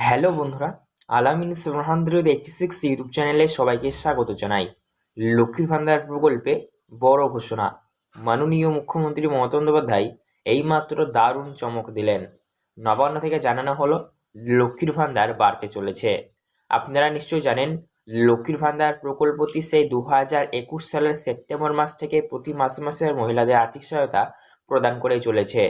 Hello বন্ধুরা আলামিন hundred eighty six YouTube চ্যানেলে সবাইকে স্বাগত জানাই। লক্ষ্মীর ভান্ডার প্রকল্পে বড় ঘোষণা। মাননীয় মুখ্যমন্ত্রী মমতা বন্দ্যোপাধ্যায় এইমাত্র দারুণ চমক দিলেন। নবান্ন থেকে জানানো হলো, লক্ষ্মীর ভান্ডার বাড়তে চলেছে। আপনারা নিশ্চয়ই জানেন, লক্ষ্মীর ভান্ডার প্রকল্পটি সেই দু হাজার একুশ সালের সেপ্টেম্বর মাস থেকে প্রতি মাসে মাসে মহিলাদের আর্থিক সহায়তা প্রদান করে চলেছে।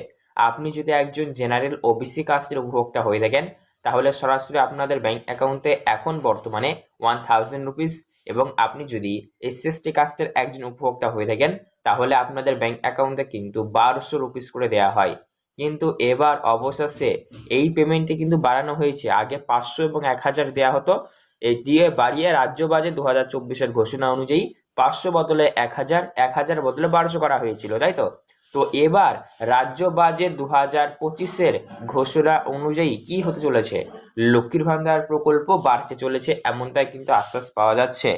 আপনি যদি একজন জেনারেল ওবিসি কাস্টের উপভোক্তা হয়ে থাকেন তাহলে সরাসরি আপনাদের ব্যাংক অ্যাকাউন্টে এখন বর্তমানে ওয়ান থাউজেন্ড রুপিস এবং আপনি যদি এসসিএসটি কাস্টের একজন উপভোক্তা হয়ে থাকেন, তাহলে আপনাদের ব্যাংক অ্যাকাউন্টে কিন্তু বারোশো রুপিস করে দেওয়া হয়। কিন্তু এবার অবশেষে এই পেমেন্টটি কিন্তু বাড়ানো হয়েছে। আগে পাঁচশো এবং এক হাজার দেওয়া হতো। এই দিয়ে বাড়িয়ে রাজ্য বাজেট দু হাজার চব্বিশের ঘোষণা অনুযায়ী পাঁচশো বদলে এক হাজার এক হাজার বদলে বারোশো করা হয়েছিল, তাই তো? তো এবার রাজ্য বাজেট দু হাজার পঁচিশের ঘোষণা অনুযায়ী কি হতে চলেছে? লক্ষ্মীর ভান্ডার প্রকল্প বাড়তে চলেছে এমনটাই কিন্তু আশ্বাস পাওয়া যাচ্ছে।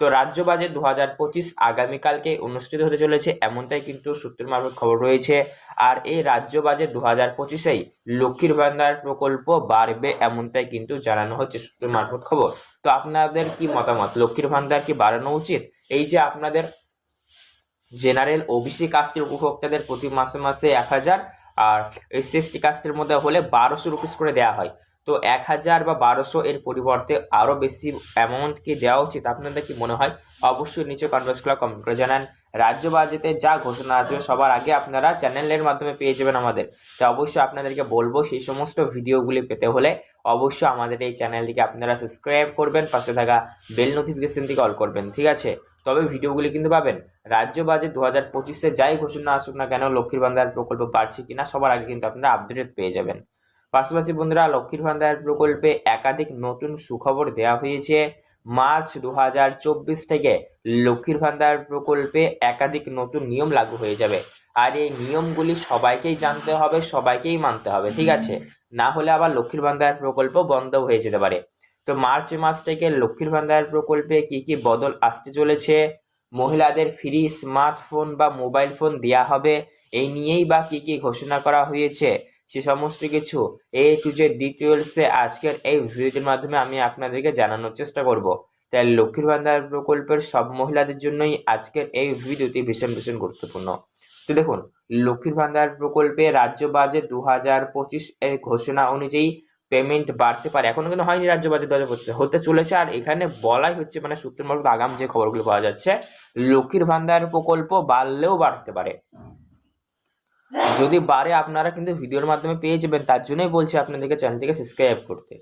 তো রাজ্য বাজেট দু হাজার পঁচিশ আগামীকালকে অনুষ্ঠিত হতে চলেছে এমনটাই কিন্তু সূত্রের মারফত খবর রয়েছে। আর এই রাজ্য বাজেট দু হাজার পঁচিশেই লক্ষ্মীর ভান্ডার প্রকল্প বাড়বে এমনটাই কিন্তু জানানো হচ্ছে সূত্রের মারফত খবর। তো আপনাদের কি মতামত? লক্ষ্মীর ভান্ডার কি বাড়ানো উচিত? এই যে আপনাদের জেনারেল ওবিসি কাস্টের উপভোক্তাদের প্রতি মাসে মাসে এক হাজার, আর এসসি কাস্টের মধ্যে হলে বারোশো রুপিস করে দেওয়া হয়। তো এক হাজার বা বারোশো এর পরিবর্তে আরও বেশি অ্যামাউন্ট কি দেওয়া উচিত? আপনাদের কি মনে হয়? অবশ্যই নিচে কনভার্স ক্লাব কমেন্ট করে জানান। রাজ্য বাজেটে যা ঘোষণা আসবে সবার আগে আপনারা চ্যানেলের মাধ্যমে পেয়ে যাবেন আমাদের। তো অবশ্যই আপনাদেরকে বলব, সেই সমস্ত ভিডিওগুলি পেতে হলে অবশ্যই আমাদের এই চ্যানেলটিকে আপনারা সাবস্ক্রাইব করবেন, পাশে থাকা বেল নোটিফিকেশন থেকে অল করবেন। ঠিক আছে? তবে ভিডিওগুলি কিন্তু পাবেন। রাজ্য বাজেট দু হাজার পঁচিশে যাই ঘোষণা আসুক না কেন, লক্ষ্মীর ভান্ডার প্রকল্প বাড়ছে কিনা, সবার আগে কিন্তু আপনারা আপডেট পেয়ে যাবেন। পাশাপাশি বন্ধুরা, লক্ষ্মীর ভান্ডার প্রকল্পে একাধিক নতুন সুখবর দেওয়া হয়েছে। মার্চ দু হাজার চব্বিশ থেকে লক্ষ্মীর ভান্ডার প্রকল্পে একাধিক নতুন নিয়ম লাগু হয়ে যাবে। আর এই নিয়মগুলি সবাইকেই জানতে হবে, সবাইকেই মানতে হবে, ঠিক আছে? না হলে আবার লক্ষ্মীর ভান্ডার প্রকল্প বন্ধ হয়ে যেতে পারে। তো মার্চ মাস থেকে লক্ষ্মীর ভান্ডার প্রকল্পে কি কি বদল আসতে চলেছে? মহিলাদের ফ্রি স্মার্টফোন বা মোবাইল ফোন দেওয়া হবে, এই নিয়েই বা কি কি ঘোষণা করা হয়েছে? সে সমস্ত কিছু এ টু জেড ডিটেলসে আজকের এই ভিডিওটির মাধ্যমে আমি আপনাদেরকে জানানোর চেষ্টা করব। তাই লক্ষ্মীর ভান্ডার প্রকল্পের সব মহিলাদের জন্যই আজকের এই ভিডিওটি ভীষণ ভীষণ গুরুত্বপূর্ণ। তো দেখুন, লক্ষ্মীর ভান্ডার প্রকল্পে রাজ্য বাজেট দু হাজার পঁচিশ এর ঘোষণা অনুযায়ী পেমেন্ট বাড়তে পারে। এখনও কিন্তু হয়নি রাজ্য বাজেট দু হাজার হতে চলেছে আর এখানে বলাই হচ্ছে মানে সূত্রের মারফত আগাম যে খবরগুলো পাওয়া যাচ্ছে, লক্ষ্মীর ভান্ডার প্রকল্প বাড়লেও বাড়তে পারে। যদি বাড়ে, আপনারা কিন্তু ভিডিওর মাধ্যমে পেয়ে যাবেন। তার জন্যই বলছি আপনাদেরকে চ্যানেলটিকে সাবস্ক্রাইব করতে।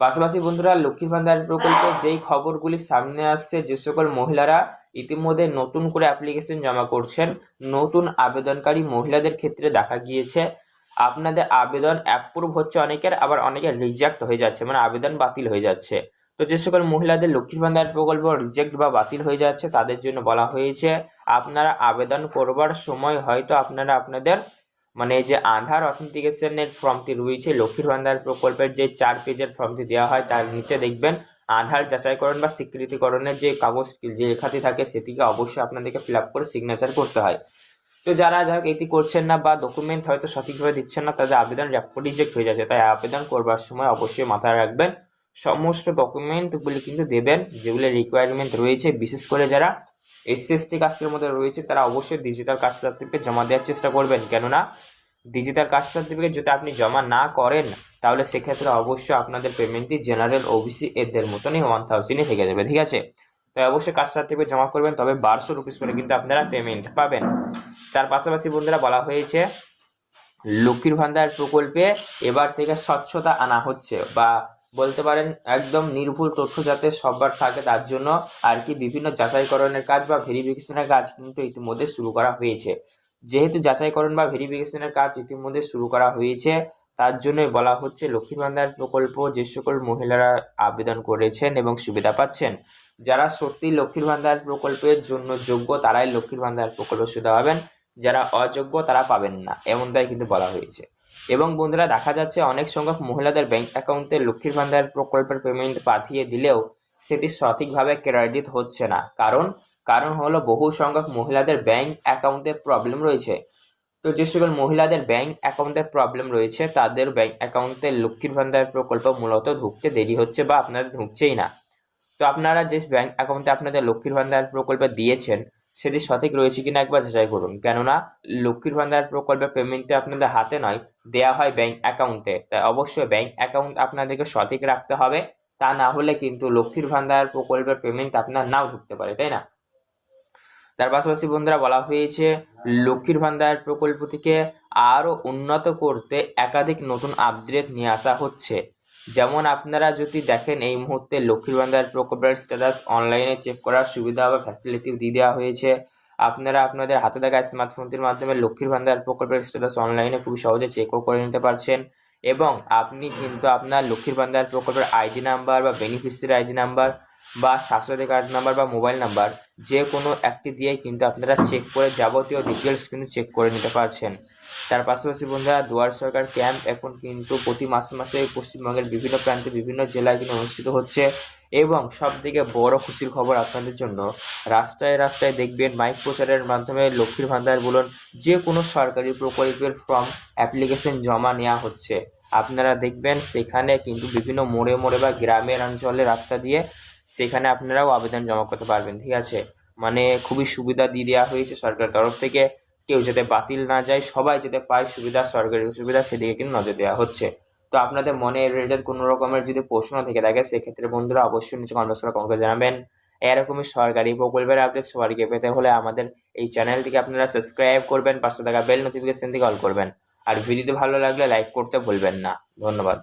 পাশাপাশি বন্ধুরা, লক্ষ্মীর ভান্ডার প্রকল্পে যেই খবরগুলি সামনে আসছে, যে সকল মহিলারা ইতিমধ্যে নতুন করে অ্যাপ্লিকেশন জমা করছেন, নতুন আবেদনকারী মহিলাদের ক্ষেত্রে দেখা গিয়েছে। আপনাদের আবেদন অ্যাপ্রুভ হচ্ছে অনেকের, আবার অনেকের রিজেক্ট হয়ে যাচ্ছে মানে আবেদন বাতিল হয়ে যাচ্ছে। তো যে সকল মহিলাদের লক্ষ্মীর ভান্ডার প্রকল্প রিজেক্ট বা বাতিল হয়ে যাচ্ছে, তাদের জন্য বলা হয়েছে, আপনারা আবেদন করবার সময় হয়তো আপনারা আপনাদের মানে যে আধার অথেন্টিকেশনের ফর্মটি রয়েছে, লক্ষ্মীর ভান্ডার প্রকল্পের যে চার পেজের ফর্মটি দেওয়া হয়, তার নিচে দেখবেন, আধার যাচাইকরণ বা স্বীকৃতিকরণের যে কাগজ, যে লেখাটি থাকে, সেটিকে অবশ্যই আপনাদেরকে ফিল আপ করে সিগনেচার করতে হয়। তো যারা যাই এটি করছেন না বা ডকুমেন্ট হয়তো সঠিকভাবে দিচ্ছেন না, তাদের আবেদন রিজেক্ট হয়ে যাচ্ছে। তাই আবেদন করবার সময় অবশ্যই মাথায় রাখবেন, সমস্ত ডকুমেন্টগুলি কিন্তু দেবেন, যেগুলি রিকোয়ারমেন্ট রয়েছে। বিশেষ করে যারা এসসি এসটি কাস্টের মধ্যে রয়েছে, তারা অবশ্যই ডিজিটাল কাস্ট সার্টিফিকেট জমা দেওয়ার চেষ্টা করবেন। কেননা ডিজিটাল কাস্ট সার্টিফিকেট যদি আপনি জমা না করেন, তাহলে সেক্ষেত্রে অবশ্যই আপনাদের পেমেন্টটি জেনারেল ওবিসি এদের মতনই ওয়ান থাউজেন্ডই থেকে যাবে, ঠিক আছে? তাই অবশ্যই কাস্ট সার্টিফিকেট জমা করবেন, তবে বারোশো রুপিস করে কিন্তু আপনারা পেমেন্ট পাবেন। তার পাশাপাশি বন্ধুরা বলা হয়েছে, লক্ষ্মীর ভান্ডার প্রকল্পে এবার থেকে স্বচ্ছতা আনা হচ্ছে বা বলতে পারেন একদম নির্ভুল তথ্য যাতে সবার থাকে তার জন্য আর কি বিভিন্ন যাচাইকরণের কাজ বা ভেরিফিকেশনের কাজ কিন্তু ইতিমধ্যে শুরু করা হয়েছে। যেহেতু যাচাইকরণ বা ভেরিফিকেশনের কাজ ইতিমধ্যে শুরু করা হয়েছে তার জন্যই বলা হচ্ছে লক্ষ্মী ভান্ডার প্রকল্প যে সকল মহিলারা আবেদন করেছেন এবং সুবিধা পাচ্ছেন, যারা সত্যি লক্ষ্মীর ভান্ডার প্রকল্পের জন্য যোগ্য, তারাই লক্ষ্মীর ভান্ডার প্রকল্প সুবিধা পাবেন, যারা অযোগ্য তারা পাবেন না, এমনটাই কিন্তু বলা হয়েছে। এবং বন্ধুরা, দেখা যাচ্ছে অনেক সংখ্যক মহিলাদের ব্যাংক অ্যাকাউন্টে লক্ষ্মীর ভান্ডার প্রকল্পের পেমেন্ট পাঠিয়ে দিলেও সেটি সঠিকভাবে ক্রেডিট হচ্ছে না। কারণ কারণ হলো বহু সংখ্যক মহিলাদের ব্যাংক অ্যাকাউন্টে প্রবলেম রয়েছে। তো যে সকল মহিলাদের ব্যাংক অ্যাকাউন্টের প্রবলেম রয়েছে, তাদের ব্যাংক অ্যাকাউন্টে লক্ষ্মীর ভান্ডার প্রকল্প মূলত ঢুকতে দেরি হচ্ছে বা আপনাদের ঢুকছেই না। তো আপনারা যে ব্যাংক অ্যাকাউন্টে আপনাদের লক্ষ্মীর ভান্ডার প্রকল্পে দিয়েছেন, সেটি সঠিক রয়েছে কিনা একবার যাচাই করুন। কেননা, লক্ষ্মীর ভান্ডার প্রকল্পের পেমেন্টটা আপনাদের হাতে নয়, দেয়া হয় ব্যাংক অ্যাকাউন্টে তাই অবশ্যই ব্যাংক অ্যাকাউন্ট আপনাদেরকে সঠিক রাখতে হবে। তা না হলে কিন্তু লক্ষ্মীর ভান্ডার প্রকল্পের পেমেন্ট আপনার নাও ঢুকতে পারে, তাই না? তার পাশাপাশি বন্ধুরা বলা হয়েছে, লক্ষ্মীর ভান্ডার প্রকল্পটিকে আরও উন্নত করতে একাধিক নতুন আপডেট নিয়ে আসা হচ্ছে। যেমন আপনারা যদি দেখেন, এই মুহূর্তে লক্ষ্মীর ভান্ডার প্রকল্পের স্ট্যাটাস অনলাইনে চেক করার সুবিধা বা ফ্যাসিলিটি দিয়ে দেওয়া হয়েছে। আপনারা আপনাদের হাতে থাকা স্মার্টফোনটির মাধ্যমে লক্ষ্মীর ভান্ডার প্রকল্পের স্ট্যাটাস অনলাইনে খুবই সহজে চেকও করে নিতে পারছেন। এবং আপনি কিন্তু আপনার লক্ষ্মীর ভান্ডার প্রকল্পের আইডি নাম্বার বা বেনিফিশিয়ারি আইডি নাম্বার বা স্বাস্থ্যসাথী কার্ড নাম্বার বা মোবাইল নাম্বার যে কোনো একটি দিয়েই কিন্তু আপনারা চেক করে যাবতীয় ডিটেলস কিন্তু চেক করে নিতে পারছেন। তার পাশাপাশি বন্ধুরা, দুয়ার সরকার ক্যাম্প এখন কিন্তু প্রতি মাসে মাসে পশ্চিমবঙ্গের বিভিন্ন প্রান্তে, বিভিন্ন জেলায় কিন্তু অনুষ্ঠিত হচ্ছে এবং সব থেকে বড় খুশির খবর আপনাদের জন্য। রাস্তায় রাস্তায় দেখবেন মাইক প্রচারের মাধ্যমে লক্ষ্মীর ভান্ডার বলুন যে কোনো সরকারি প্রকল্পের ফর্ম অ্যাপ্লিকেশন জমা নেওয়া হচ্ছে। আপনারা দেখবেন সেখানে কিন্তু বিভিন্ন মোড়ে মোড়ে বা গ্রামের অঞ্চলে রাস্তা দিয়ে সেখানে আপনারাও আবেদন জমা করতে পারবেন, ঠিক আছে? মানে খুবই সুবিধা দিয়ে দেওয়া হয়েছে সরকারের তরফ থেকে। কেউ যাতে বাতিল না যায়, সবাই যাতে পায় সুবিধা সরকারি সুবিধা, সেদিকে কিন্তু নজর দেওয়া হচ্ছে। তো আপনাদের মনে রিলেটেড কোনো রকমের যদি প্রশ্ন থেকে থাকে, সেক্ষেত্রে বন্ধুরা অবশ্যই নিচে কমেন্ট করে কমেন্ট করে জানাবেন। এরকমই সরকারি প্রকল্পের আপডেট সবাইকে পেতে হলে আমাদের এই চ্যানেলটিকে আপনারা সাবস্ক্রাইব করবেন, পাশে থাকা বেল নোটিফিকেশন থেকে অল করবেন। আর ভিডিওটি ভালো লাগলে লাইক করতে ভুলবেন না। ধন্যবাদ।